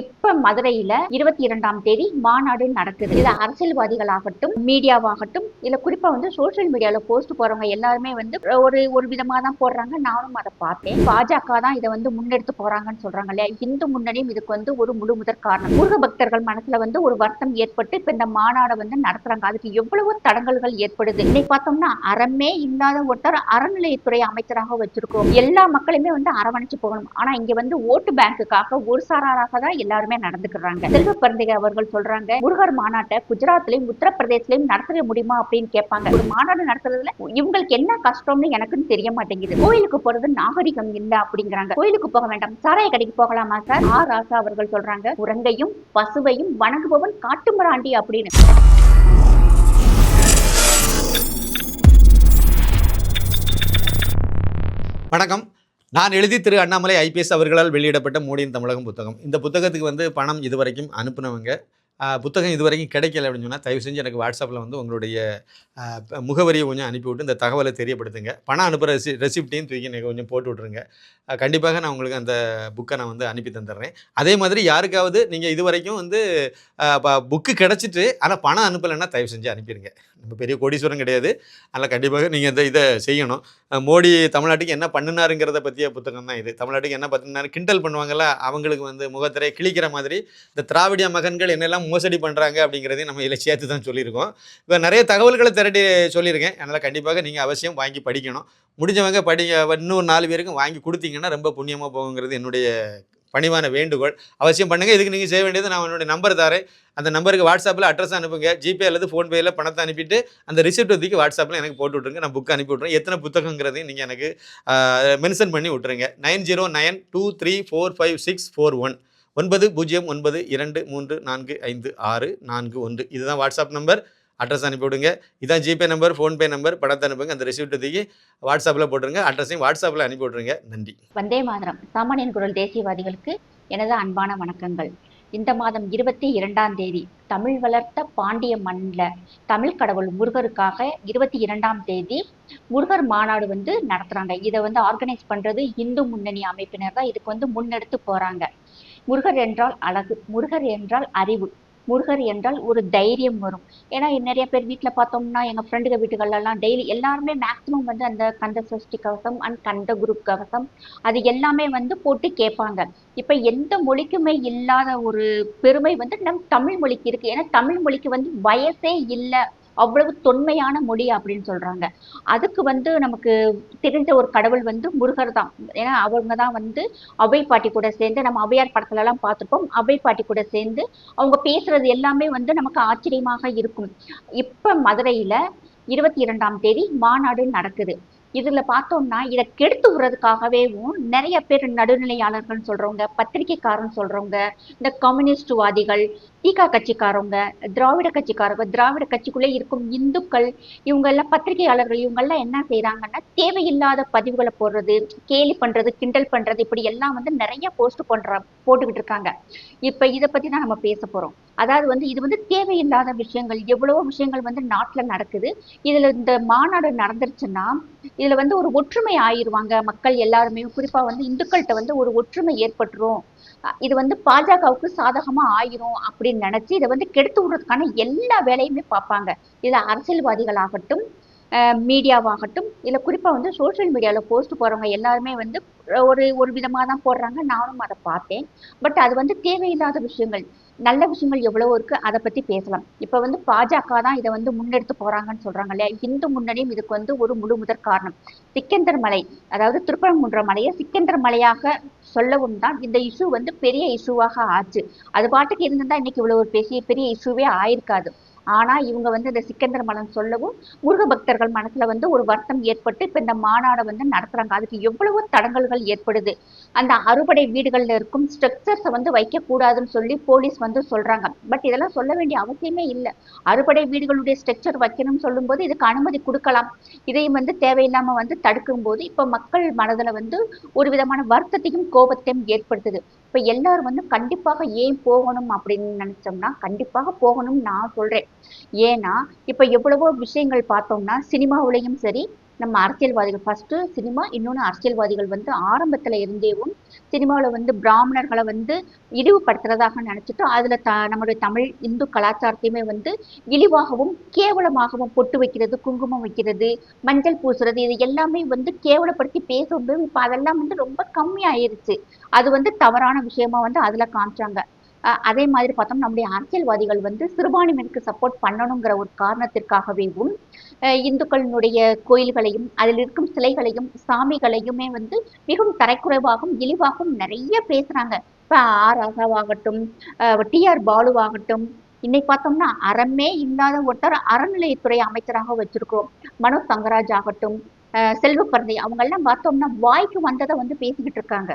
இப்ப மதுரையில இருபத்தி இரண்டாம் தேதி மாநாடு நடக்குது. இது அரசியல்வாதிகள் ஆகட்டும் மீடியாவாகட்டும் இல்ல குறிப்பா வந்து சோசியல் மீடியால போஸ்ட் போறவங்க எல்லாருமே வந்து ஒரு ஒரு விதமா தான் போடுறாங்க. நானும் அதை பார்த்தேன். பாஜக தான் இதை வந்து முன்னெடுத்து போறாங்கன்னு சொல்றாங்க இல்லையா? இந்து முன்னணியும் இதுக்கு வந்து ஒரு முழு முதற் காரணம். முருக பக்தர்கள் மனசுல வந்து ஒரு வருத்தம் ஏற்பட்டு இப்ப இந்த மாநாடை வந்து நடத்துறாங்க. அதுக்கு எவ்வளவு தடங்கல்கள் ஏற்படுது. இன்னைக்கு பார்த்தோம்னா அறமே இல்லாத ஒருத்தர் அறநிலையத்துறை அமைச்சராக வச்சிருக்கோம். எல்லா மக்களுமே வந்து அரவணைச்சு போகணும். ஆனா இங்க வந்து ஓட்டு பேங்குக்காக ஒரு சாராராக தான் எல்லாருமே நடந்துக்கிறாங்க. செல்வ பிறந்தகை அவர்கள் சொல்றாங்க முருகர் மாநாட்டை குஜராத்லயும் உத்தரப்பிரதேசலயும் நடத்த முடியுமா அப்படின்னு கேட்பாங்க. ஒரு மாநாடு நடத்துறதுல இவங்களுக்கு என்ன கஷ்டம்னு எனக்குன்னு தெரிய மாட்டேங்குது. கோயிலுக்கு போறது நாகரிகம் இல்ல அப்படிங்கிறாங்க. கோயிலுக்கு போக வேண்டாம். சாராய கடைக்கு போகலாமா சார்? ஆர் ராசா அவர்கள் சொல்றாங்க. குரங்கையும் பசுவையும் வணங்குபவன் காட்டுமராண்டி அப்படின்னு. வணக்கம். நான் எழுதி திரு அண்ணாமலை ஐபிஎஸ் அவர்களால் வெளியிடப்பட்ட மோடியின் தமிழகம் புத்தகம். இந்த புத்தகத்துக்கு வந்து பணம் இதுவரைக்கும் அனுப்புனவங்க. ஆஹ், புத்தகம் இதுவரைக்கும் கிடைக்கல அப்படின்னு சொன்னால் தயவு செஞ்சு எனக்கு வாட்ஸ்அப்பில் வந்து உங்களுடைய முகவரியை கொஞ்சம் அனுப்பிவிட்டு இந்த தகவலை தெரியப்படுத்துங்க. பணம் அனுப்புகிற ரெசி ரெசிப்டையும் தூக்கி எனக்கு கொஞ்சம் போட்டு விட்ருங்க கண்டிப்பாக நான் உங்களுக்கு அந்த புக்கை நான் வந்து அனுப்பி தந்துடுறேன். அதே மாதிரி யாருக்காவது நீங்கள் இது வரைக்கும் வந்து புக்கு கிடச்சிட்டு ஆனால் பணம் அனுப்பலைன்னா தயவு செஞ்சு அனுப்பிடுங்க. நம்ம பெரிய கோடீஸ்வரம் கிடையாது. அதனால் கண்டிப்பாக நீங்கள் இந்த இதை செய்யணும். மோடி தமிழ்நாட்டுக்கு என்ன பண்ணினாருங்கிறத பற்றிய புத்தகம் தான் இது. தமிழ்நாட்டுக்கு என்ன பண்ணினாரு? கிண்டல் பண்ணுவாங்கள்ல அவங்களுக்கு வந்து முகத்திரை கிழிக்கிற மாதிரி. இந்த திராவிடிய மகன்கள் என்னெல்லாம் மோசடி பண்ணுறாங்க அப்படிங்கிறதையும் நம்ம இதில் சேர்த்து தான் சொல்லியிருக்கோம். இப்போ நிறைய தகவல்களை திரட்டி சொல்லியிருக்கேன். அதனால் கண்டிப்பாக நீங்கள் அவசியம் வாங்கி படிக்கணும். முடிஞ்சவங்க படி இன்னும் நாலு பேருக்கும் வாங்கி கொடுத்தீங்கன்னா ரொம்ப புண்ணியமாக போகுங்கிறது என்னுடைய பணிவான வேண்டுகோள். அவசியம் பண்ணுங்கள் இதுக்கு நீங்கள் செய்ய வேண்டியது நான் என்னுடைய நம்பர் தரேன். அந்த நம்பருக்கு வாட்ஸ்அப்பில் அட்ரஸ் அனுப்புங்க. ஜிபே அல்லது ஃபோன்பேயில் பணத்தை அனுப்பிட்டு அந்த ரிசிப்ட் ஒதுக்கி வாட்ஸ்அப்பில் எனக்கு போட்டு விட்ருங்க நான் புக் அனுப்பி விட்றேன் எத்தனை புத்தகங்கிறதையும் நீங்கள் எனக்கு மென்ஷன் பண்ணி விட்ருங்க nine zero nine two three four five six four one. ஒன்பது பூஜ்ஜியம் ஒன்பது இரண்டு மூன்று நான்கு ஐந்து ஆறு நான்கு ஒன்று. இதுதான் வாட்ஸ்அப் நம்பர் அட்ரஸ் அனுப்பிவிடுங்க இதான் ஜிபே நம்பர் ஃபோன்பே நம்பர் படத்தை அனுப்புங்க. அந்த ரிசிப்ட் தூக்கி வாட்ஸ்அப்பில் போட்டுருங்க. அட்ரஸையும் வாட்ஸ்அப்பில் அனுப்பி விட்ருங்க நன்றி. வந்தே மாதரம். சாமானியன் குரல் தேசியவாதிகளுக்கு எனது அன்பான வணக்கங்கள். இந்த மாதம் இருபத்தி இரண்டாம் தேதி தமிழ் வளர்த்த பாண்டிய மண்ணில் தமிழ் கடவுள் முருகருக்காக இருபத்தி இரண்டாம் தேதி முருகர் மாநாடு வந்து நடத்துகிறாங்க இதை வந்து ஆர்கனைஸ் பண்ணுறது இந்து முன்னணி அமைப்பினர் தான். இதுக்கு வந்து முன்னெடுத்து போகிறாங்க முருகர் என்றால் அழகு. முருகர் என்றால் அறிவு. முருகர் என்றால் ஒரு தைரியம் வரும். ஏன்னா நிறைய பேர் வீட்டில் பார்த்தோம்னா எங்கள் ஃப்ரெண்டுக வீட்டுகள்லாம் டெய்லி எல்லாருமே மேக்ஸிமம் வந்து அந்த கந்த சஷ்டி கவசம் அண்ட் கந்த குரூப் கவசம் அது எல்லாமே வந்து போட்டு கேட்பாங்க. இப்போ எந்த மொழிக்குமே இல்லாத ஒரு பெருமை வந்து நம் தமிழ் மொழிக்கு இருக்கு. ஏன்னா தமிழ் மொழிக்கு வந்து வயசே இல்லை. அவ்வளவு தொன்மையான மொழி அப்படின்னு சொல்றாங்க. அதுக்கு வந்து நமக்கு தெரிஞ்ச ஒரு கடவுள் வந்து முருகர் தான். ஏன்னா அவங்க தான் வந்து அவை பாட்டி கூட சேர்ந்து நம்ம அவையார் படத்துல எல்லாம் பார்த்திருப்போம். அவை பாட்டி கூட சேர்ந்து அவங்க பேசுறது எல்லாமே வந்து நமக்கு ஆச்சரியமாக இருக்கும். இப்ப மதுரையில இருபத்தி இரண்டாம் தேதி மாநாடு நடக்குது. இதுல பார்த்தோம்னா இதை கெடுத்து விடுறதுக்காகவேவும் நிறைய பேர் நடுநிலையாளர்கள் சொல்றவங்க பத்திரிகைக்காரன் சொல்றவங்க இந்த கம்யூனிஸ்ட்வாதிகள் தீகா கட்சிக்காரவங்க திராவிட கட்சிக்காரங்க திராவிட கட்சிக்குள்ளே இருக்கும் இந்துக்கள் இவங்க எல்லாம் பத்திரிகையாளர்கள் இவங்கெல்லாம் என்ன செய்யறாங்கன்னா தேவையில்லாத பதிவுகளை போடுறது கேலி பண்றது கிண்டல் பண்றது இப்படி எல்லாம் வந்து நிறைய போஸ்ட் பண்ற போட்டுக்கிட்டு இருக்காங்க. இப்ப இதை பத்தி தான் நம்ம பேச போறோம். அதாவது வந்து இது வந்து தேவையில்லாத விஷயங்கள் எவ்வளவோ விஷயங்கள் வந்து நாட்டுல நடக்குது. இதுல இந்த மாநாடு நடந்துருச்சுன்னா இதுல வந்து ஒரு ஒற்றுமை ஆயிருவாங்க மக்கள் எல்லாருமே. குறிப்பா வந்து இந்துக்கள்கிட்ட வந்து ஒரு ஒற்றுமை ஏற்பட்டுரும். இது வந்து பாஜகவுக்கு சாதகமா ஆயிரும் அப்படின்னு நினைச்சு இதை வந்து கெடுத்து விடுறதுக்கான எல்லா வேலையுமே பார்ப்பாங்க. இதுல அரசியல்வாதிகள் ஆகட்டும் மீடியாவாகட்டும் இல்ல குறிப்பா வந்து சோஷியல் மீடியால போஸ்ட் போறவங்க எல்லாருமே வந்து ஒரு ஒரு விதமா தான் போடுறாங்க. நானும் அதை பார்த்தேன். பட் அது வந்து தேவையில்லாத விஷயங்கள். நல்ல விஷயங்கள் எவ்வளவோ இருக்கு அதை பத்தி பேசலாம். இப்ப வந்து பாஜக தான் இதை வந்து முன்னெடுத்து போறாங்கன்னு சொல்றாங்க இல்லையா? இந்து முன்னணியும் இதுக்கு வந்து ஒரு முழு முதற் காரணம். சிக்கந்தர் மலை அதாவது திருப்பரங்குன்ற மலையை சிக்கந்தர் மலையாக சொல்லவும் தான் இந்த இஷ்யூ வந்து பெரிய இஷ்யூவாக ஆச்சு. அது பாட்டுக்கு இருந்திருந்தா இன்னைக்கு இவ்வளவு ஒரு பெரிய பெரிய இஷ்யூவே ஆயிருக்காது. ஆனா இவங்க வந்து இந்த சிக்கந்தர் மலம் சொல்லவும் முருக பக்தர்கள் மனசுல வந்து ஒரு வருத்தம் ஏற்பட்டு இப்ப இந்த மாநாடை வந்து நடத்துறாங்க. அதுக்கு எவ்வளவோ தடங்கல்கள் ஏற்படுது. அந்த அறுபடை வீடுகள்ல இருக்கும் ஸ்ட்ரக்சர்ஸை வந்து வைக்க கூடாதுன்னு சொல்லி போலீஸ் வந்து சொல்றாங்க. பட் இதெல்லாம் சொல்ல வேண்டிய அவசியமே இல்லை. அறுபடை வீடுகளுடைய ஸ்ட்ரக்சர் வைக்கணும்னு சொல்லும்போது இதுக்கு அனுமதி கொடுக்கலாம். இதையும் வந்து தேவையில்லாம வந்து தடுக்கும் போது இப்ப மக்கள் மனதுல வந்து ஒரு விதமான வருத்தத்தையும் கோபத்தையும் ஏற்படுத்துது. இப்ப எல்லாரும் வந்து கண்டிப்பாக ஏன் போகணும் அப்படின்னு நினைச்சோம்னா கண்டிப்பாக போகணும்னு நான் சொல்றேன். ஏன்னா இப்ப எவ்வளவோ விஷயங்கள் பார்த்தோம்னா சினிமாவுலயும் சரி நம்ம அரசியல்வாதிகள் ஃபர்ஸ்ட் சினிமா இன்னொன்று அரசியல்வாதிகள் வந்து ஆரம்பத்துல இருந்தேவும் சினிமாவில் வந்து பிராமணர்களை வந்து இழிவுபடுத்துறதாக நினைச்சிட்டு அதுல த நம்முடைய தமிழ் இந்து கலாச்சாரத்தையுமே வந்து இழிவாகவும் கேவலமாகவும் பொட்டு வைக்கிறது குங்குமம் வைக்கிறது மஞ்சள் பூசுறது இது எல்லாமே வந்து கேவலப்படுத்தி பேசும்போது இப்போ அதெல்லாம் வந்து ரொம்ப கம்மியாயிருச்சு. அது வந்து தவறான விஷயமா வந்து அதுல காமிச்சாங்க. அதே மாதிரி பார்த்தோம் நம்முடைய அரசியல்வாதிகள் வந்து சிறுபான்மையினருக்கு சப்போர்ட் பண்ணணுங்கிற ஒரு காரணத்திற்காகவேவும் இந்துக்களினுடைய கோயில்களையும் அதில் இருக்கும் சிலைகளையும் சாமிகளையுமே வந்து மிகவும் தரைக்குறைவாகவும் இழிவாகவும் நிறைய பேசுறாங்க. இப்போ ஆர் ராசாவாகட்டும் டி ஆர் பாலுவாகட்டும் இன்னைக்கு பார்த்தோம்னா அறமே இல்லாத ஒருத்தர் அறநிலையத்துறை அமைச்சராக வச்சிருக்கிறோம். மனோ தங்கராஜ் ஆகட்டும் செல்வ பரந்தை அவங்க எல்லாம் பார்த்தோம்னா வாய்க்கு வந்ததை வந்து பேசிக்கிட்டு இருக்காங்க.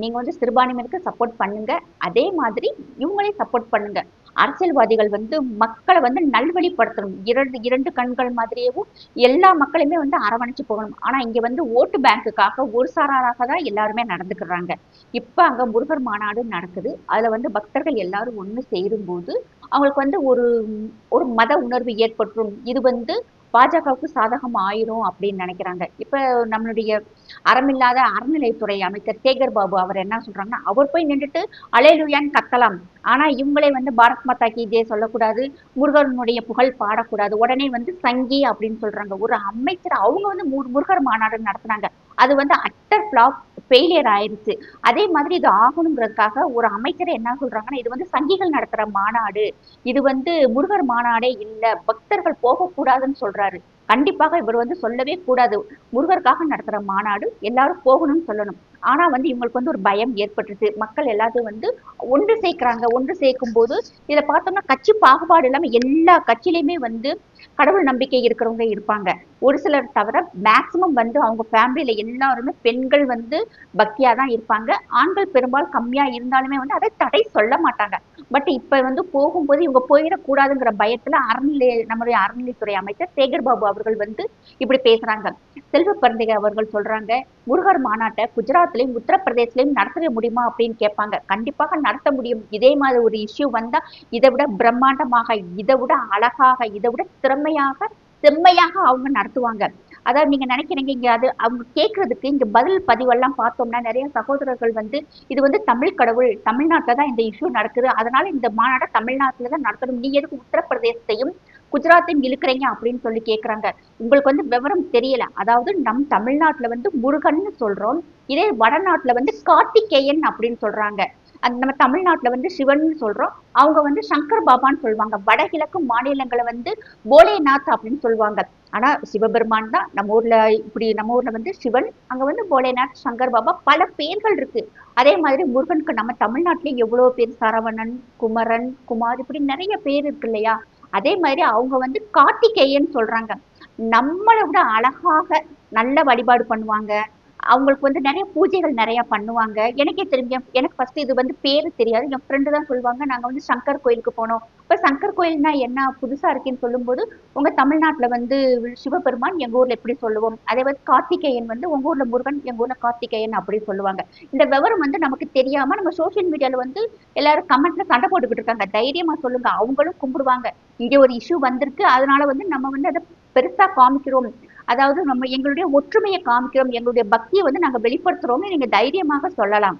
நீங்கள் வந்து சிறுபான்மையினருக்கு சப்போர்ட் பண்ணுங்க. அதே மாதிரி இவங்களையும் சப்போர்ட் பண்ணுங்க. அரசியல்வாதிகள் வந்து மக்களை வந்து நல்வழிப்படுத்தணும். இரண்டு இரண்டு கண்கள் மாதிரியேவும் எல்லா மக்களையுமே வந்து அரவணைச்சு போகணும். ஆனால் இங்கே வந்து ஓட்டு பேங்க்குக்காக ஒரு சாராராக தான் எல்லாருமே நடந்துக்கிறாங்க. இப்போ அங்கே முருகர் மாநாடு நடக்குது. அதில் வந்து பக்தர்கள் எல்லாரும் ஒன்று சேரும்போது அவங்களுக்கு வந்து ஒரு ஒரு மத உணர்வு ஏற்பட்டுரும். இது வந்து பாஜகவுக்கு சாதகம் ஆயிரும் அப்படின்னு நினைக்கிறாங்க. இப்போ நம்மளுடைய அறமில்லாத அறநிலைத்துறை அமைச்சர் சேகர் பாபு அவர் என்ன சொல்றாங்கன்னா அவர் போய் நின்றுட்டு அலையலுயான்னு கத்தலாம். ஆனா இவங்களே வந்து பாரத் மாதா கி ஜே சொல்லக்கூடாது முருகனுடைய புகழ் பாடக்கூடாது உடனே வந்து சங்கி அப்படின்னு சொல்றாங்க. ஒரு அமைச்சர் அவங்க வந்து முரு- முருகர் மாநாடு நடத்துனாங்க. அது வந்து அட்டர் ஃபிளாப் ஃபெயிலியர் ஆயிருச்சு. அதே மாதிரி இது ஆகணுங்கிறதுக்காக ஒரு அமைச்சர் என்ன சொல்றாங்கன்னா இது வந்து சங்கிகள் நடத்துற மாநாடு. இது வந்து முருகர் மாநாடே இல்ல. பக்தர்கள் போகக்கூடாதுன்னு சொல்றாரு. கண்டிப்பாக இவர் வந்து சொல்லவே கூடாது. முருகருக்காக நடத்துற மாநாடு எல்லாரும் போகணும்னு சொல்லணும். ஆனா வந்து இவங்களுக்கு வந்து ஒரு பயம் ஏற்பட்டுருச்சு. மக்கள் எல்லாத்தையும் வந்து ஒன்று சேர்க்குறாங்க ஒன்று சேர்க்கும் போது இதை பார்த்தோம்னா கட்சி பாகுபாடு இல்லாம எல்லா கட்சியிலையுமே வந்து கடவுள் நம்பிக்கை இருக்கிறவங்க இருப்பாங்க. ஒரு சிலர் தவிர மேக்சிமம் வந்து அவங்க ஃபேமிலியில் எல்லாருமே பெண்கள் வந்து பக்தியாக தான் இருப்பாங்க. ஆண்கள் பெரும்பாலும் கம்மியா இருந்தாலுமே வந்து அதை தடை சொல்ல மாட்டாங்க. பட் இப்ப வந்து போகும்போது இவங்க போயிடக்கூடாதுங்கிற பயத்துல அறநிலை நம்முடைய அறநிலைத்துறை அமைச்சர் சேகர் பாபு அவர்கள் வந்து இப்படி பேசுறாங்க. செல்வ பிறந்தகை அவர்கள் சொல்றாங்க முருகர் மாநாட்டை குஜராத் குஜராத்லயும் உத்தரப்பிரதேசலயும் நடத்த முடியுமா அப்படின்னு கேட்பாங்க. கண்டிப்பாக நடத்த முடியும். இதே மாதிரி ஒரு இஷ்யூ வந்தா இதை விட பிரம்மாண்டமாக இதை விட அழகாக இதை விட திறமையாக செம்மையாக அவங்க நடத்துவாங்க. அதாவது நீங்க நினைக்கிறீங்க இங்க அது அவங்க கேட்கறதுக்கு இங்க பதில் பதிவெல்லாம் பார்த்தோம்னா நிறைய சகோதரர்கள் வந்து இது வந்து தமிழ் கடவுள் தமிழ்நாட்டில் தான் இந்த இஷ்யூ நடக்குது. அதனால இந்த மாநாட்டை தமிழ்நாட்டில் தான் நடத்தணும். நீ எதுக்கு உத்தரப்பிரதேசத்தையும் குஜராத்தையும் இழுக்கிறீங்க அப்படின்னு சொல்லி கேட்குறாங்க உங்களுக்கு வந்து விவரம் தெரியல. அதாவது நம் தமிழ்நாட்டுல வந்து முருகன்னு சொல்றோம். இதே வடநாட்டுல வந்து கார்த்திகேயன் அப்படின்னு சொல்றாங்க. அந்த நம்ம தமிழ்நாட்டுல வந்து சிவன் சொல்றோம். அவங்க வந்து சங்கர் பாபான்னு சொல்லுவாங்க வடகிழக்கு மாநிலங்களை வந்து போலேநாத் அப்படின்னு சொல்லுவாங்க ஆனா சிவபெருமான் தான் நம்ம ஊர்ல இப்படி நம்ம ஊர்ல வந்து சிவன் அங்க வந்து போலேநாத் சங்கர் பாபா பல பேர்கள் இருக்கு. அதே மாதிரி முருகனுக்கு நம்ம தமிழ்நாட்டிலேயே எவ்வளவு பேர் சரவணன் குமரன் குமார் இப்படி நிறைய பேர் இருக்கு இல்லையா? அதே மாதிரி அவங்க வந்து கார்த்திகேயன் சொல்றாங்க. நம்மளை விட அழகாக நல்ல வழிபாடு பண்ணுவாங்க. அவங்களுக்கு வந்து நிறைய பூஜைகள் நிறைய பண்ணுவாங்க. எனக்கே தெரியும் எனக்கு ஃபர்ஸ்ட் இது வந்து பேரு தெரியாது. என் ஃப்ரெண்டு தான் சொல்லுவாங்க நாங்க வந்து சங்கர் கோயிலுக்கு போனோம். இப்ப சங்கர் கோயில்னா என்ன புதுசா இருக்குன்னு சொல்லும்போது உங்க தமிழ்நாட்டுல வந்து சிவபெருமான் எங்க ஊர்ல எப்படி சொல்லுவோம்? அதே மாதிரி கார்த்திகேயன் வந்து உங்க ஊர்ல முருகன் எங்க ஊர்ல கார்த்திகேயன் அப்படி சொல்லுவாங்க. இந்த விவரம் வந்து நமக்கு தெரியாம நம்ம சோஷியல் மீடியால வந்து எல்லாரும் கமெண்ட்ல சண்டை போட்டுக்கிட்டு இருக்காங்க. தைரியமா சொல்லுங்க. அவங்களும் கும்பிடுவாங்க. இங்க ஒரு இஷ்யூ வந்திருக்கு. அதனால வந்து நம்ம வந்து அதை பெருசா காமிக்கிறோம். அதாவது நம்ம எங்களுடைய ஒற்றுமையை காமிக்கிறோம் எங்களுடைய பக்தியை வந்து நாங்க வெளிப்படுத்துறோம்னு நீங்க தைரியமாக சொல்லலாம்.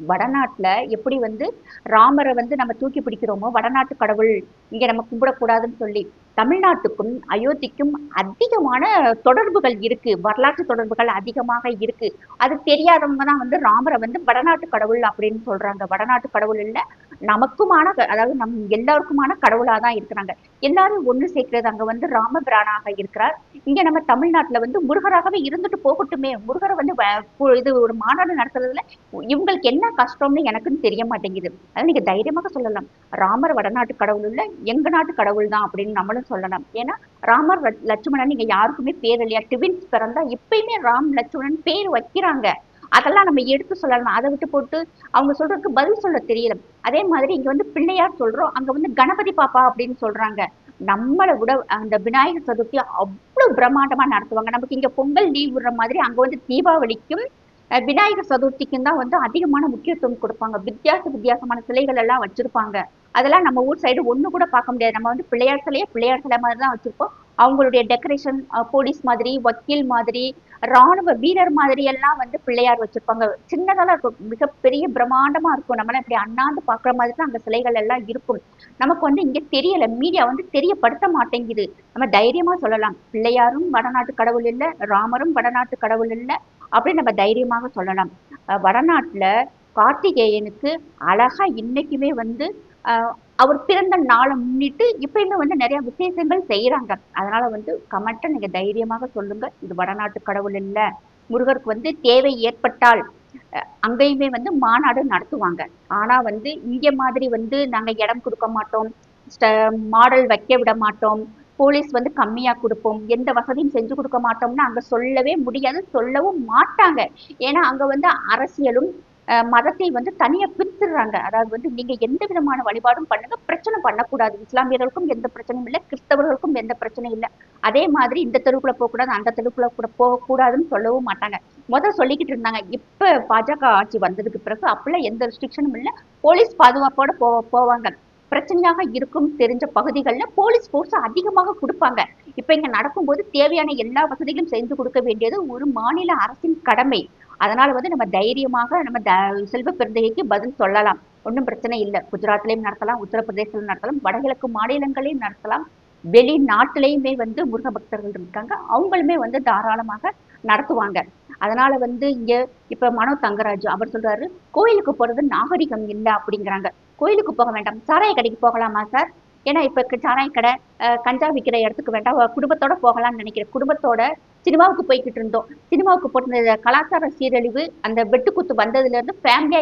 வடநாட்டுல எப்படி வந்து ராமரை வந்து நம்ம தூக்கி பிடிக்கிறோமோ வடநாட்டு கடவுள் இங்க நம்ம கும்பிடக்கூடாதுன்னு சொல்லி தமிழ்நாட்டுக்கும் அயோத்திக்கும் அதிகமான தொடர்புகள் இருக்கு. வரலாற்று தொடர்புகள் அதிகமாக இருக்கு. அது தெரியாதவங்க தான் வந்து ராமரை வந்து வடநாட்டு கடவுள் அப்படின்னு சொல்றாங்க. வடநாட்டு கடவுள் இல்லை நமக்குமான அதாவது நம் எல்லாருக்குமான கடவுளாக தான் இருக்கிறாங்க. எல்லாரும் ஒன்று சேர்க்கிறது அங்கே வந்து ராமபிரானாக இருக்கிறார். இங்கே நம்ம தமிழ்நாட்டில் வந்து முருகராகவே இருந்துட்டு போகட்டுமே. முருகரை வந்து வ- பு- இது ஒரு மாநாடு நடத்துறதுல இவங்களுக்கு என்ன கஷ்டம்னு எனக்குன்னு தெரிய மாட்டேங்குது. அதை நீங்கள் தைரியமாக சொல்லலாம். ராமர் வடநாட்டு கடவுள் இல்லை எங்க நாட்டு கடவுள் தான் அப்படின்னு நம்மளும் சொல்லலாம் ஏன்னா ராமர் லட்சுமணன் நீங்க யாருக்குமே பேர் இல்லையா? டிவின்ஸ் பிறந்தா இப்பயுமே ராம் லட்சுமணன் பேர் வைக்கிறாங்க. அதெல்லாம் நம்ம எடுத்து சொல்லலாம். அதை விட்டு போட்டு அவங்க சொல்றதுக்கு பதில் சொல்ல தெரியல. அதே மாதிரி இங்க வந்து பிள்ளையார் சொல்றோம். அங்க வந்து கணபதி பாப்பா அப்படின்னு சொல்றாங்க. நம்மளை விட அந்த விநாயகர் சதுர்த்தி அவ்வளவு பிரம்மாண்டமா நடத்துவாங்க. நமக்கு இங்க பொங்கல் லீவ் விடுற மாதிரி அங்க வந்து தீபாவளிக்கும் விநாயகர் சதுர்த்திக்கும் தான் வந்து அதிகமான முக்கியத்துவம் கொடுப்பாங்க. வித்தியாச வித்தியாசமான சிலைகள் எல்லாம் வச்சிருப்பாங்க. அதெல்லாம் நம்ம ஊர் சைடு ஒன்று கூட பார்க்க முடியாது. நம்ம வந்து பிள்ளையார் சிலையே பிள்ளையார் சிலை மாதிரி தான் வச்சுருப்போம். அவங்களுடைய டெக்கரேஷன் போலீஸ் மாதிரி வக்கீல் மாதிரி ராணுவ வீரர் மாதிரி எல்லாம் வந்து பிள்ளையார் வச்சிருப்பாங்க. சின்னதெல்லாம் இருக்கும். மிகப்பெரிய பிரம்மாண்டமா இருக்கும். நம்மளாம் இப்படி அண்ணாந்து பார்க்குற மாதிரி தான் அந்த சிலைகள் எல்லாம் இருக்கும். நமக்கு வந்து இங்க தெரியல. மீடியா வந்து தெரியப்படுத்த மாட்டேங்குது. நம்ம தைரியமா சொல்லலாம். பிள்ளையாரும் வடநாட்டு கடவுள் இல்லை ராமரும் வடநாட்டு கடவுள் இல்லை அப்படின்னு நம்ம தைரியமாக சொல்லலாம். வடநாட்டுல கார்த்திகேயனுக்கு அழகா இன்னைக்குமே வந்து அவர் பிறந்த நாளை முன்னிட்டு இப்பயுமே வந்து நிறைய விசேஷங்கள் செய்யறாங்க அதனால வந்து கமெண்ட்டை நீங்க தைரியமாக சொல்லுங்க. இது வடநாட்டு கடவுள் இல்ல. முருகருக்கு வந்து தேவை ஏற்பட்டால் அங்கேயுமே வந்து மாநாடு நடத்துவாங்க. ஆனா வந்து இங்க மாதிரி வந்து நாங்க இடம் கொடுக்க மாட்டோம். மாடல் வைக்க விட மாட்டோம். போலீஸ் வந்து கம்மியா கொடுப்போம். எந்த வசதியும் செஞ்சு கொடுக்க மாட்டோம்னு அங்க சொல்லவே முடியாது. சொல்லவும் மாட்டாங்க. ஏன்னா அங்க வந்து அரசியலும் மதத்தை வந்து தனியா பிரித்துடுறாங்க அதாவது வந்து நீங்க எந்த விதமான வழிபாடும் பண்ணுங்க பிரச்சனை பண்ணக்கூடாது. இஸ்லாமியர்களுக்கும் எந்த பிரச்சனையும் இல்லை கிறிஸ்தவர்களுக்கும் எந்த பிரச்சனையும் இல்லை. அதே மாதிரி இந்த தெருவுக்குள்ள போகக்கூடாது அந்த தெருவுக்குள்ள கூட போகக்கூடாதுன்னு சொல்லவும் மாட்டாங்க. முதல் சொல்லிக்கிட்டு இருந்தாங்க இப்ப பாஜக ஆட்சி வந்ததுக்கு பிறகு அப்பெல்லாம் எந்த ரெஸ்ட்ரிக்ஷனும் இல்லை. போலீஸ் பாதுகாப்போட போ போவாங்க. பிரச்சனையாக இருக்கும் தெரிஞ்ச பகுதிகளில் போலீஸ் ஃபோர்ஸ் அதிகமாக கொடுப்பாங்க. இப்ப இங்க நடக்கும்போது தேவையான எல்லா வசதிகளும் செய்து கொடுக்க வேண்டியது ஒரு மாநில அரசின் கடமை. அதனால வந்து நம்ம தைரியமாக நம்ம த செல்வ பெருந்தகைக்கு பதில் சொல்லலாம். ஒன்றும் பிரச்சனை இல்லை. குஜராத்லயும் நடத்தலாம் உத்தரப்பிரதேசத்திலும் நடத்தலாம் வடகிழக்கு மாநிலங்களையும் நடத்தலாம். வெளிநாட்டிலையுமே வந்து முருக பக்தர்கள் இருக்காங்க. அவங்களுமே வந்து தாராளமாக நடத்துவாங்க. அதனால வந்து இங்க இப்ப மனோ தங்கராஜ் அவர் சொல்றாரு கோயிலுக்கு போறது நாகரிகம் இல்லை அப்படிங்கிறாங்க. கோயிலுக்கு போக வேண்டாம். சாராய கடைக்கு போகலாமா சார்? ஏன்னா இப்ப சாராய கடை கஞ்சா விற்கிற இடத்துக்கு வேண்டாம். குடும்பத்தோட போகலாம்னு நினைக்கிறேன். குடும்பத்தோட சினிமாவுக்கு போய்கிட்டு இருந்தோம். சினிமாவுக்கு போட்டு கலாச்சார சீரழிவு அந்த வெட்டுக்குத்து வந்ததுல இருந்து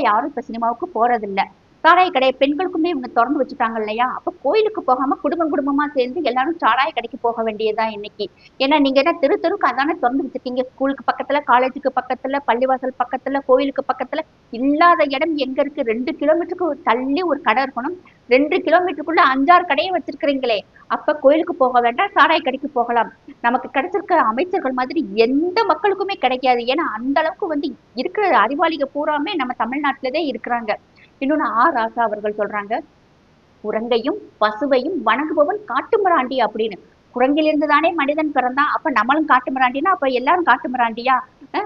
யாரும் இப்போ சினிமாவுக்கு போறதில்ல. சாராய கடை பெண்களுக்குமே இவங்க திறந்து வச்சுட்டாங்க இல்லையா? அப்ப கோயிலுக்கு போகாம குடும்பம் குடும்பமா சேர்ந்து எல்லாரும் சாராய கடைக்கு போக வேண்டியதா இன்னைக்கு. ஏன்னா நீங்க என்ன தெரு தெருக்கு அதானே திறந்து வச்சிருக்கீங்க? ஸ்கூலுக்கு பக்கத்துல காலேஜுக்கு பக்கத்துல பள்ளிவாசல் பக்கத்துல கோயிலுக்கு பக்கத்துல இல்லாத இடம் எங்க இருக்கு? ரெண்டு கிலோமீட்டருக்கு தள்ளி ஒரு கடை இருக்கணும். ரெண்டு கிலோமீட்டருக்குள்ள அஞ்சாறு கடையை வச்சிருக்கிறீங்களே. அப்ப கோயிலுக்கு போக வேண்டாம் சாராய கடைக்கு போகலாம். நமக்கு கிடைச்சிருக்க அமைச்சர்கள் மாதிரி எந்த மக்களுக்குமே கிடைக்காது. ஏன்னா அந்த அளவுக்கு வந்து இருக்கிற அறிவாளிகள் பூராமே நம்ம தமிழ்நாட்டிலதே இருக்கிறாங்க. இன்னொன்னு ஆ ராசா அவர்கள் சொல்றாங்க குரங்கையும் பசுவையும் வணங்குபவன் காட்டுமிராண்டி அப்படின்னு. குரங்கிலிருந்து தானே மனிதன் பிறந்தான். அப்ப நம்மளும் காட்டுமிராண்டினா அப்ப எல்லாரும் காட்டுமிராண்டியா?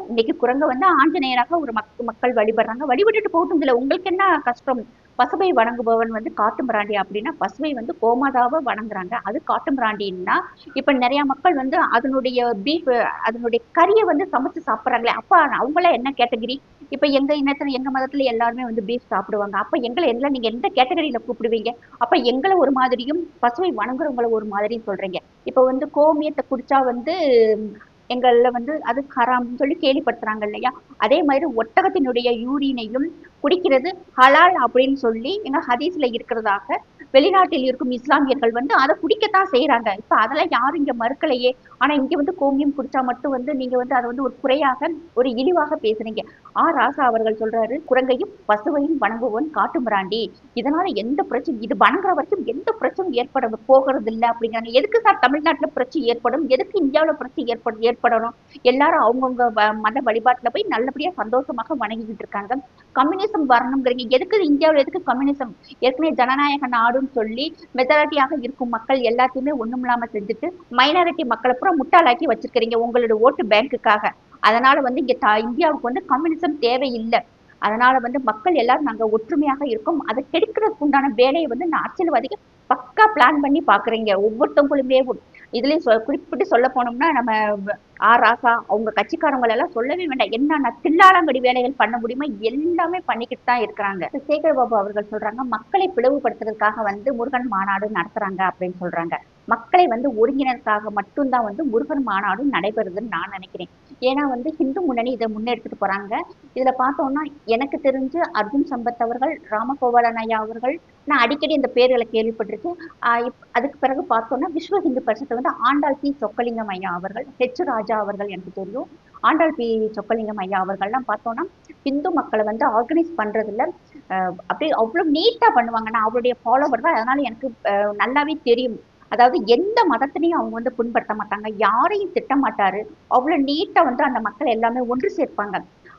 இன்னைக்கு குரங்க வந்து ஆஞ்சநேயராக ஒரு மக் மக்கள் வழிபடுறாங்க. வழிபட்டுட்டு போகட்டும் இதுல. உங்களுக்கு என்ன கஷ்டம்? பசுவை வணங்குபவன் வந்து காட்டுமிராண்டி அப்படின்னா பசுவை வந்து கோமாதாவை வணங்குறாங்க. அது காட்டுமிராண்டின்னா இப்ப நிறைய மக்கள் வந்து அதனுடைய பீஃப் அதனுடைய கறியை வந்து சமைச்சு சாப்பிட்றாங்களே. அப்ப அவங்களாம் என்ன கேட்டகிரி இப்ப எங்க இனத்துல எங்க மதத்துல எல்லாருமே வந்து பீஃப் சாப்பிடுவாங்க. அப்ப எங்களை எல்லாம் நீங்க எந்த கேட்டகரியில கூப்பிடுவீங்க? அப்ப எங்களை ஒரு மாதிரியும் பசுவை வணங்குறவங்களை ஒரு மாதிரியும் சொல்றீங்க. இப்ப வந்து கோமியத்தை குடிச்சா வந்து எங்களில் வந்து அது ஹராம்னு சொல்லி கேள்விப்படுத்துறாங்க இல்லையா? அதே மாதிரி ஒட்டகத்தினுடைய யூரினையும் குடிக்கிறது ஹலால் அப்படின்னு சொல்லி எங்க ஹதீஸ்ல இருக்கிறதாக வெளிநாட்டில் இருக்கும் இஸ்லாமியர்கள் வந்து அதை குடிக்கத்தான் செய்யறாங்க இப்ப அதெல்லாம் யாரும் இங்க மறுக்கலையே. ஆனா இங்க வந்து கோமியம் குடிச்சா மட்டும் வந்து நீங்க வந்து அதை வந்து ஒரு குறையாக ஒரு இழிவாக பேசுறீங்க. ஆ ராசா அவர்கள் சொல்றாரு குரங்கையும் பசுவையும் வணங்குவோன் காட்டுமிராண்டி இதனால எந்த பிரச்சனை இது வணங்குற வரைக்கும் எந்த பிரச்சனையும் ஏற்பட போகிறது இல்லை அப்படிங்கிறாங்க. எதுக்கு சார் தமிழ்நாட்டுல பிரச்சனை ஏற்படும்? எதுக்கு இந்தியாவுல பிரச்சனை ஏற்படும் ஏற்படணும்? எல்லாரும் அவங்கவுங்க மத வழிபாட்டுல போய் நல்லபடியா சந்தோஷமாக வணங்கிக்கிட்டு இருக்காங்க. கம்யூனிசம் வரணுங்கிறீங்க எதுக்கு இந்தியாவில் எதுக்கு கம்யூனிசம் ஏற்கனவே ஜனநாயக நாடுன்னு சொல்லி மெஜாரிட்டியாக இருக்கும் மக்கள் எல்லாத்தையுமே ஒண்ணும் இல்லாம செஞ்சுட்டு மைனாரிட்டி மக்களை பூரா முட்டாளாக்கி வச்சிருக்கிறீங்க உங்களோட ஓட்டு பேங்க்குக்காக அதனால வந்து இங்க தா இந்தியாவுக்கு வந்து கம்யூனிசம் தேவையில்லை. அதனால வந்து மக்கள் எல்லாரும் நாங்க ஒற்றுமையாக இருக்கோம். அதை கெடுக்கிறதுக்கு உண்டான வேலையை வந்து நான் அரசியல்வாதிகள் பக்கா பிளான் பண்ணி பாக்குறீங்க ஒவ்வொருத்தவங்களுமே இதுலயும் சொ- குறிப்பிட்டு சொல்ல போனோம்னா நம்ம ஆ ராசா அவங்க கட்சிக்காரங்களை எல்லாம் சொல்லவே வேண்டாம். என்னென்ன தில்லாலங்கடி வேலைகள் பண்ண முடியுமோ எல்லாமே பண்ணிக்கிட்டு தான் இருக்கிறாங்க. சேகர் பாபு அவர்கள் சொல்றாங்க மக்களை பிளவுபடுத்துறதுக்காக வந்து முருகன் மாநாடு நடத்துறாங்க அப்படின்னு சொல்றாங்க. மக்களை வந்து ஒருங்கிணைக்காக மட்டும்தான் வந்து முருகன் மாநாடு நடைபெறுதுன்னு நான் நினைக்கிறேன். ஏன்னா வந்து ஹிந்து முன்னணி இதை முன்னெடுத்துட்டு போறாங்க. இதுல பார்த்தோம்னா எனக்கு தெரிஞ்சு அர்ஜுன் சம்பத் அவர்கள் ராமகோபாலன் ஐயா அவர்கள் நான் அடிக்கடி இந்த பேர்களை கேள்விப்பட்டிருக்கேன். அதுக்கு பிறகு பார்த்தோம்னா விஸ்வ ஹிந்து பரிசத்தை வந்து ஆண்டாள் பி சொக்கலிங்கம் ஐயா அவர்கள் ஹெச் ராஜா அவர்கள் எனக்கு தெரியும். ஆண்டாள் பி சொக்கலிங்கம் ஐயா அவர்கள்லாம் பார்த்தோம்னா ஹிந்து மக்களை வந்து ஆர்கனைஸ் பண்ணுறதுல அப்படியே அவ்வளோ நீட்டாக பண்ணுவாங்க. நான் அவருடைய ஃபாலோவர் தான். அதனால் எனக்கு நல்லாவே தெரியும். அதாவது எந்த மதத்தினையும் அவங்க வந்து புண்படுத்த மாட்டாங்க. யாரையும் திட்ட மாட்டாரு. அவ்வளோ நீட்டாக வந்து அந்த மக்கள் எல்லாமே ஒன்று சேர்ப்பாங்க.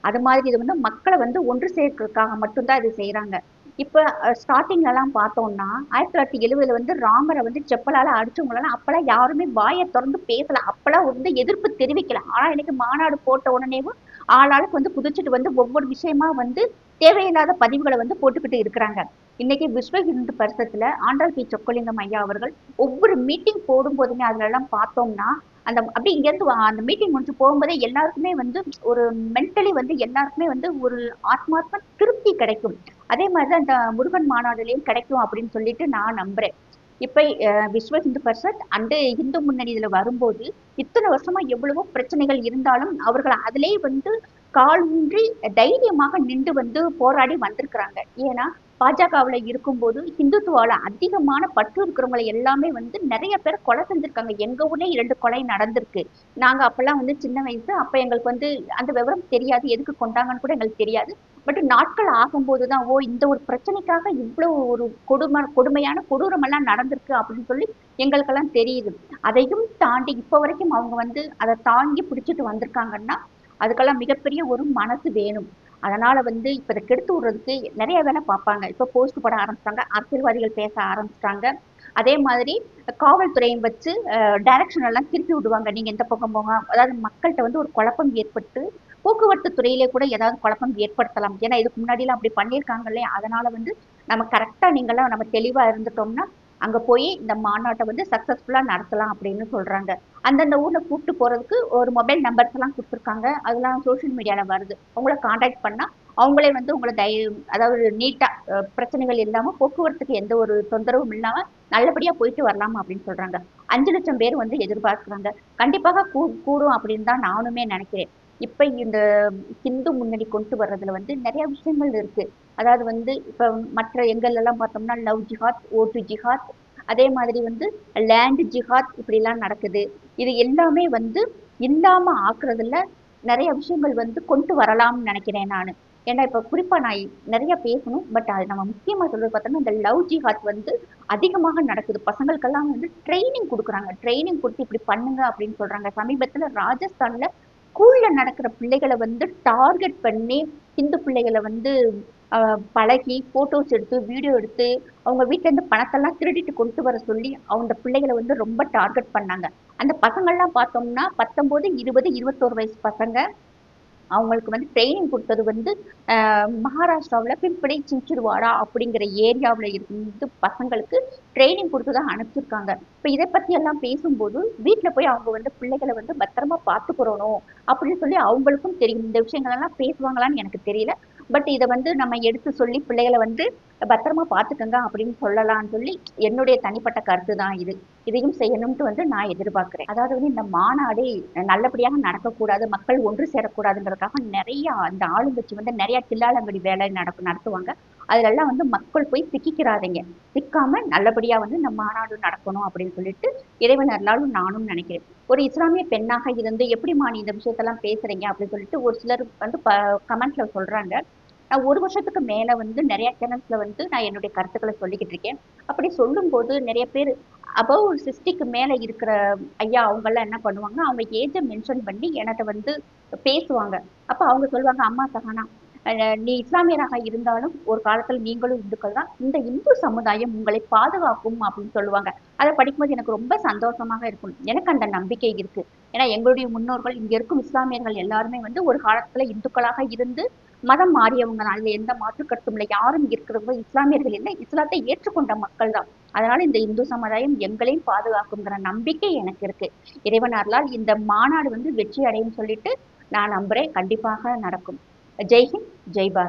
அது மாதிரி இது வந்து மக்களை வந்து ஒன்று சேர்க்கறதுக்காக மட்டும்தான் இது செய்கிறாங்க இப்போ ஸ்டார்டிங்லலாம் பார்த்தோம்னா ஆயிரத்தி தொள்ளாயிரத்தி எழுபதுல வந்து ராமரை வந்து செப்பலால் அடிச்சவங்களெல்லாம் அப்போல்லாம் யாருமே வாயை திறந்து பேசலை. அப்போல்லாம் வந்து எதிர்ப்பு தெரிவிக்கல. ஆனால் இன்னைக்கு மாநாடு போட்ட உடனேவும் ஆளாளுக்கு வந்து குதிச்சுட்டு வந்து ஒவ்வொரு விஷயமா வந்து தேவையில்லாத பதிவுகளை வந்து போட்டுக்கிட்டு இருக்கிறாங்க. இன்னைக்கு விஸ்வ இந்து பரிசத்துல ஆண்டாள் பி. சொக்கலிங்கம் ஐயா அவர்கள் ஒவ்வொரு மீட்டிங் போடும் போதுமே அதுல எல்லாம் பார்த்தோம்னா அந்த அப்படி இங்க இருந்து அந்த மீட்டிங் முடிஞ்சு போகும்போதே எல்லாருக்குமே வந்து ஒரு மென்டலி வந்து எல்லாருக்குமே வந்து ஒரு ஆத்மாத்ம திருப்தி கிடைக்கும். அதே மாதிரி அந்த முருகன் மாநாடுலையும் கிடைக்கும் அப்படின்னு சொல்லிட்டு நான் நம்புறேன். இப்ப அஹ், விஸ்வ இந்து பரிஷத் அந்த இந்து முன்னணி இதுல வரும்போது இத்தனை வருஷமா எவ்வளவோ பிரச்சனைகள் இருந்தாலும் அவர்கள் அதிலே வந்து கால் ஊன்றி தைரியமாக நின்று வந்து போராடி வந்திருக்கிறாங்க. ஏன்னா பாஜகவுல இருக்கும்போது ஹிந்துத்துவால அதிகமான பற்று இருக்கிறவங்களை எல்லாமே வந்து நிறைய பேர் கொலை செஞ்சிருக்காங்க. எங்க ஊர்லயே இரண்டு கொலை நடந்திருக்கு. நாங்க அப்பெல்லாம் வந்து சின்ன வயசு அப்போ எங்களுக்கு வந்து அந்த விவரம் தெரியாது. எதுக்கு கொண்டாங்கன்னு கூட எங்களுக்கு தெரியாது. பட் நாட்கள் ஆகும்போதுதான் ஓ இந்த ஒரு பிரச்சனைக்காக இவ்வளவு ஒரு கொடுமை கொடுமையான கொடூரம் எல்லாம் நடந்திருக்கு அப்படின்னு சொல்லி எங்களுக்கெல்லாம் தெரியுது. அதையும் தாண்டி இப்போ வரைக்கும் அவங்க வந்து அதை தாங்கி பிடிச்சிட்டு வந்திருக்காங்கன்னா அதுக்கெல்லாம் மிகப்பெரிய ஒரு மனசு வேணும். அதனால வந்து இப்போ இதை கெடுத்து விடுறதுக்கு நிறைய வேலை பார்ப்பாங்க. இப்போ போஸ்ட் போட ஆரம்பிச்சிட்டாங்க அரசியல்வாதிகள் பேச ஆரம்பிச்சிட்டாங்க. அதே மாதிரி காவல்துறையும் வச்சு டைரக்ஷன் எல்லாம் திருப்பி விடுவாங்க. நீங்க எந்த பக்கம் போங்க. அதாவது மக்கள்கிட்ட வந்து ஒரு குழப்பம் ஏற்பட்டு போக்குவரத்து துறையிலே கூட ஏதாவது குழப்பம் ஏற்படுத்தலாம். ஏன்னா இதுக்கு முன்னாடிலாம் அப்படி பண்ணியிருக்காங்க இல்லையா? அதனால வந்து நம்ம கரெக்டாக நீங்களாம் நம்ம தெளிவாக இருந்துட்டோம்னா அங்க போய் இந்த மாநாட்டை வந்து சக்சஸ்ஃபுல்லா நடத்தலாம் அப்படின்னு சொல்றாங்க. அந்தந்த ஊர்ல கூப்பிட்டு போறதுக்கு ஒரு மொபைல் நம்பர்ஸ் எல்லாம் கொடுத்துருக்காங்க. அதெல்லாம் சோஷியல் மீடியால வருது. உங்களை காண்டாக்ட் பண்ணா அவங்களே வந்து உங்களை தய அதாவது நீட்டா பிரச்சனைகள் இல்லாம போக்குவரத்துக்கு எந்த ஒரு தொந்தரவும் இல்லாம நல்லபடியா போயிட்டு வரலாம் அப்படின்னு சொல்றாங்க. அஞ்சு லட்சம் பேர் வந்து எதிர்பார்க்குறாங்க. கண்டிப்பாக கூ கூடும் அப்படின்னு தான் நானுமே நினைக்கிறேன். இப்ப இந்த ஹிந்து முன்னணி கொண்டு வர்றதுல வந்து நிறைய விஷயங்கள் இருக்கு. அதாவது வந்து இப்போ மற்ற எங்கள்லாம் பார்த்தோம்னா லவ் ஜிஹாத் ஓட்டு ஜிஹாத் அதே மாதிரி வந்து லேண்ட் ஜிஹாத் இப்படிலாம் நடக்குது. இது எல்லாமே வந்து இல்லாமல் ஆக்குறதுல நிறைய விஷயங்கள் வந்து கொண்டு வரலாம்னு நினைக்கிறேன் நான். ஏன்னா இப்போ குறிப்பாக நான் நிறைய பேசணும் பட் அது நம்ம முக்கியமாக சொல்றது பார்த்தோம்னா இந்த லவ் ஜிஹாத் வந்து அதிகமாக நடக்குது. பசங்களுக்கெல்லாம் வந்து ட்ரைனிங் கொடுக்குறாங்க. ட்ரைனிங் கொடுத்து இப்படி பண்ணுங்க அப்படின்னு சொல்றாங்க. சமீபத்தில் ராஜஸ்தானில் ஸ்கூலில் நடக்கிற பிள்ளைகளை வந்து டார்கெட் பண்ணி ஹிந்து பிள்ளைகளை வந்து பழகி போட்டோஸ் எடுத்து வீடியோ எடுத்து அவங்க வீட்டிலேருந்து இருந்து பணத்தெல்லாம் திருடிட்டு கொண்டு வர சொல்லி அவங்க பிள்ளைகளை வந்து ரொம்ப டார்கெட் பண்ணாங்க. அந்த பசங்கள்லாம் பார்த்தோம்னா பத்தொன்பது இருபது இருபத்தோரு வயசு பசங்க. அவங்களுக்கு வந்து ட்ரைனிங் கொடுத்தது வந்து ஆஹ், மகாராஷ்டிராவுல பிம்படி சிஞ்சுருவாடா அப்படிங்கிற ஏரியாவுல இருந்து பசங்களுக்கு ட்ரைனிங் கொடுத்து தான் அனுப்பிச்சிருக்காங்க. இப்போ இதை பத்தி எல்லாம் பேசும்போது வீட்டில் போய் அவங்க வந்து பிள்ளைகளை வந்து பத்திரமா பார்த்துக்கிறணும் அப்படின்னு சொல்லி அவங்களுக்கும் தெரியும். இந்த விஷயங்கள் எல்லாம் பேசுவாங்களான்னு எனக்கு தெரியல. பட் இதை வந்து நம்ம எடுத்து சொல்லி பிள்ளைகளை வந்து பத்திரமா பார்த்துக்கங்க அப்படின்னு சொல்லலாம்னு சொல்லி என்னுடைய தனிப்பட்ட கருத்து தான் இது. இதையும் செய்யணும்ட்டு வந்து நான் எதிர்பார்க்கிறேன். அதாவது வந்து இந்த மாநாடு நல்லபடியாக நடக்கக்கூடாது மக்கள் ஒன்று சேரக்கூடாதுங்கிறதுக்காக நிறைய அந்த ஆளுங்கட்சி வந்து நிறைய தில்லாலங்கடி வேலை நடப்பு நடத்துவாங்க. அதுலெல்லாம் வந்து மக்கள் போய் சிக்கிக்கிறாதீங்க. சிக்காம நல்லபடியா வந்து இந்த மாநாடு நடக்கணும் அப்படின்னு சொல்லிட்டு இறைவன் அருளாலும் நானும் நினைக்கிறேன். ஒரு இஸ்லாமிய பெண்ணாக இருந்து எப்படிமா நீ இந்த விஷயத்தெல்லாம் பேசுறீங்க அப்படின்னு சொல்லிட்டு ஒரு சிலர் வந்து கமெண்ட்ல சொல்றாங்க. நான் ஒரு வருஷத்துக்கு மேல வந்து நிறைய சேனல்ஸ்ல வந்து நான் என்னுடைய கருத்துக்களை சொல்லிக்கிட்டு இருக்கேன். அப்படி சொல்லும்போது நிறைய பேர் அபவ் சிக்ஸ்டிக்கு மேல இருக்கிற ஐயா அவங்க எல்லாம் என்ன பண்ணுவாங்க அவங்க ஏஜை மென்ஷன் பண்ணி என்கிட்ட வந்து பேசுவாங்க. அப்ப அவங்க சொல்லுவாங்க அம்மா சஹானா அஹ் நீ இஸ்லாமியராக இருந்தாலும் ஒரு காலத்துல நீங்களும் இந்துக்கள் தான். இந்த இந்து சமுதாயம் உங்களை பாதுகாக்கும் அப்படின்னு சொல்லுவாங்க. அதை படிக்கும்போது எனக்கு ரொம்ப சந்தோஷமாக இருக்கும். எனக்கு அந்த நம்பிக்கை இருக்கு. ஏன்னா எங்களுடைய முன்னோர்கள் இங்க இருக்கும் இஸ்லாமியர்கள் எல்லாருமே வந்து ஒரு காலத்துல இந்துக்களாக இருந்து மதம் மாறியவங்க தான் எந்த மாற்று கருத்தும் இல்லை யாரும் இருக்கிறவங்க இஸ்லாமியர்கள் இல்லை இஸ்லாத்தை ஏற்றுக்கொண்ட மக்கள் தான் அதனால இந்த இந்து சமுதாயம் எங்களையும் பாதுகாக்குங்கிற நம்பிக்கை எனக்கு இருக்கு. இறைவன் இந்த மாநாடு வந்து வெற்றி அடையும் சொல்லிட்டு நான் நம்புறேன். கண்டிப்பாக நடக்கும். ஜெய்ஹிந்த் ஜெய் பாரத்